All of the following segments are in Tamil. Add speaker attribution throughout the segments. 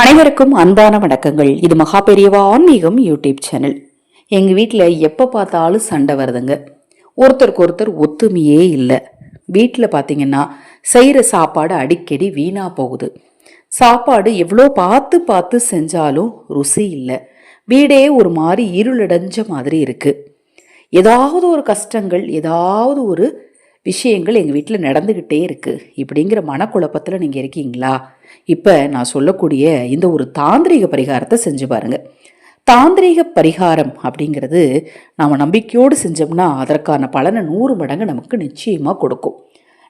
Speaker 1: அனைவருக்கும் அன்பான வணக்கங்கள். இது மகா பெரியவா ஆன்மீகம் யூடியூப் சேனல். எங்க வீட்டில் எப்போ பார்த்தாலும் சண்டை வருதுங்க. ஒருத்தருக்கு ஒருத்தர் ஒத்துமையே இல்லை. வீட்டில் பார்த்தீங்கன்னா செய்கிற சாப்பாடு அடிக்கடி வீணாக போகுது. சாப்பாடு எவ்வளோ பார்த்து பார்த்து செஞ்சாலும் ருசி இல்லை. வீடே ஒரு மாதிரி இருளடைஞ்ச மாதிரி இருக்கு. ஏதாவது ஒரு கஷ்டங்கள் ஏதாவது ஒரு விஷயங்கள் எங்கள் வீட்டில் நடந்துக்கிட்டே இருக்குது இப்படிங்கிற மனக்குழப்பத்தில் நீங்கள் இருக்கீங்களா? இப்போ நான் சொல்லக்கூடிய இந்த ஒரு தாந்திரீக பரிகாரத்தை செஞ்சு பாருங்க. தாந்திரீக பரிகாரம் அப்படிங்கிறது நாம் நம்பிக்கையோடு செஞ்சோம்னா அதற்கான பலனை நூறு மடங்கு நமக்கு நிச்சயமாக கொடுக்கும்.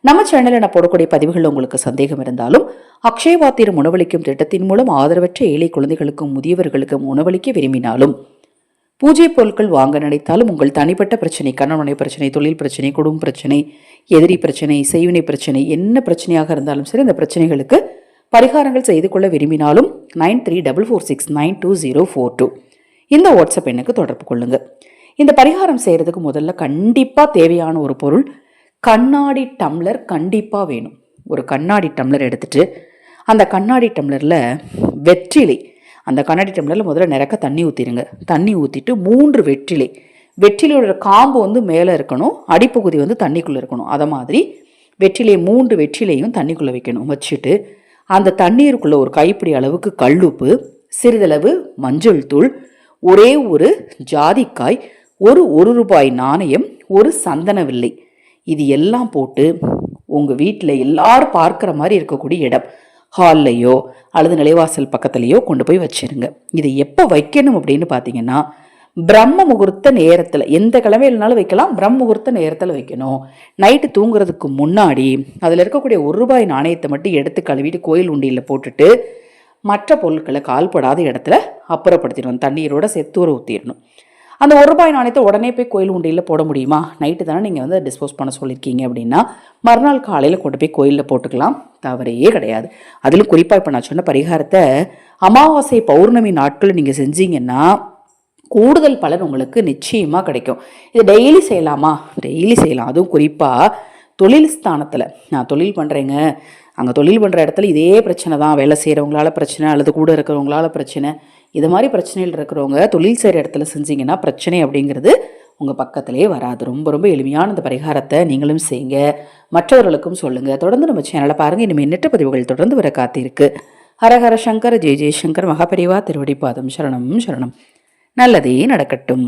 Speaker 1: நம்ம சேனலில் நான் போடக்கூடிய பதிவுகளில் உங்களுக்கு சந்தேகம் இருந்தாலும் அக்ஷயவாத்திரம் உணவளிக்கும் திட்டத்தின் மூலம் ஆதரவற்ற ஏழை குழந்தைகளுக்கும் முதியவர்களுக்கும் உணவளிக்க விரும்பினாலும் பூஜை பொருட்கள் வாங்க நினைத்தாலும் உங்கள் தனிப்பட்ட பிரச்சனை கணவனை பிரச்சனை தொழில் பிரச்சனை குடும்ப பிரச்சனை எதிரி பிரச்சனை செய்வினை பிரச்சனை என்ன பிரச்சனையாக இருந்தாலும் சரி இந்த பிரச்சனைகளுக்கு பரிகாரங்கள் செய்து கொள்ள விரும்பினாலும் nine three double four six nine two zero four two. இந்த வாட்ஸ்அப் எண்ணுக்கு தொடர்பு கொள்ளுங்கள் இந்த பரிகாரம் செய்கிறதுக்கு முதல்ல கண்டிப்பாக தேவையான ஒரு பொருள் கண்ணாடி டம்ளர் கண்டிப்பாக வேணும். ஒரு கண்ணாடி டம்ளர் எடுத்துட்டு அந்த கண்ணாடி டம்ளரில் வெற்றிலை அந்த கண்ணாடி டம்ளரில் முதல்ல நிறக்க தண்ணி ஊற்றிடுங்க தண்ணி ஊற்றிட்டு மூன்று வெற்றிலை. வெற்றிலையோட காம்பு வந்து மேலே இருக்கணும். அடிப்பகுதி வந்து தண்ணிக்குள்ளே இருக்கணும். அதை மாதிரி வெற்றிலை மூன்று வெற்றிலையும் தண்ணிக்குள்ளே வைக்கணும். வச்சுட்டு அந்த தண்ணீருக்குள்ளே ஒரு கைப்பிடி அளவுக்கு கல்லுப்பு சிறிதளவு மஞ்சள் தூள் ஒரே ஒரு ஜாதிக்காய் ஒரு ஒரு ரூபாய் நாணயம் ஒரு சந்தன வில்லை. இது எல்லாம் போட்டு உங்கள் வீட்டில் எல்லாரும் பார்க்குற மாதிரி இருக்கக்கூடிய இடம். ஹால்லையோ அல்லது நிலைவாசல் பக்கத்துலேயோ கொண்டு போய் வச்சிருங்க. இது எப்போ வைக்கணும் அப்படின்னு பார்த்தீங்கன்னா பிரம்ம முகூர்த்த நேரத்தில் எந்த கிழமையிலனாலும் வைக்கலாம் பிரம்ம முகூர்த்த நேரத்தில் வைக்கணும். நைட்டு தூங்குறதுக்கு முன்னாடி அதில் இருக்கக்கூடிய ஒரு ரூபாய் நாணயத்தை மட்டும் எடுத்து கழுவிட்டு கோயில் உண்டியில் போட்டுட்டு மற்ற பொருட்களை கால்படாத இடத்துல அப்புறப்படுத்திடணும். தண்ணீரோட செத்தூர ஊற்றிடணும் அந்த ஒரு ரூபாய் நாணயத்தை உடனே போய் கோயில் உண்டியில் போட முடியுமா? நைட்டு தானே நீங்கள் வந்து டிஸ்போஸ் பண்ண சொல்லியிருக்கீங்க அப்படின்னா மறுநாள் காலையில் கொண்டு போய் கோயிலில் போட்டுக்கலாம். தவறையே கிடையாது. அதிலும் குறிப்பாக இப்போ நான் சொன்ன பரிகாரத்தை அமாவாசை பௌர்ணமி நாட்கள் நீங்கள் செஞ்சீங்கன்னா கூடுதல் பலன் உங்களுக்கு நிச்சயமாக கிடைக்கும். இது டெய்லி செய்யலாமா? டெய்லி செய்யலாம். அதுவும் குறிப்பாக தொழில் ஸ்தானத்தில். நான் தொழில் பண்ணுறேங்க அங்கே தொழில் பண்ணுற இடத்துல இதே பிரச்சனை தான். வேலை செய்கிறவங்களால பிரச்சனை அல்லது கூட இருக்கிறவங்களால பிரச்சனை. இது மாதிரி பிரச்சனைகள் இருக்கிறவங்க தொழில் செய்கிற இடத்துல செஞ்சீங்கன்னா பிரச்சனை அப்படிங்கிறது உங்கள் பக்கத்திலே வராது. ரொம்ப ரொம்ப எளிமையான இந்த பரிகாரத்தை நீங்களும் செய்யுங்க. மற்றவர்களுக்கும் சொல்லுங்கள் தொடர்ந்து நம்ம சேனலை பாருங்கள் இனிமேல் நெட்டு பதிவுகள் தொடர்ந்து வர காத்திருக்கு. ஹரஹர சங்கர் ஜெய ஜெய்சங்கர் மகாபரிவா திருவடிப்பாதம் சரணம் சரணம். நல்லதே நடக்கட்டும்.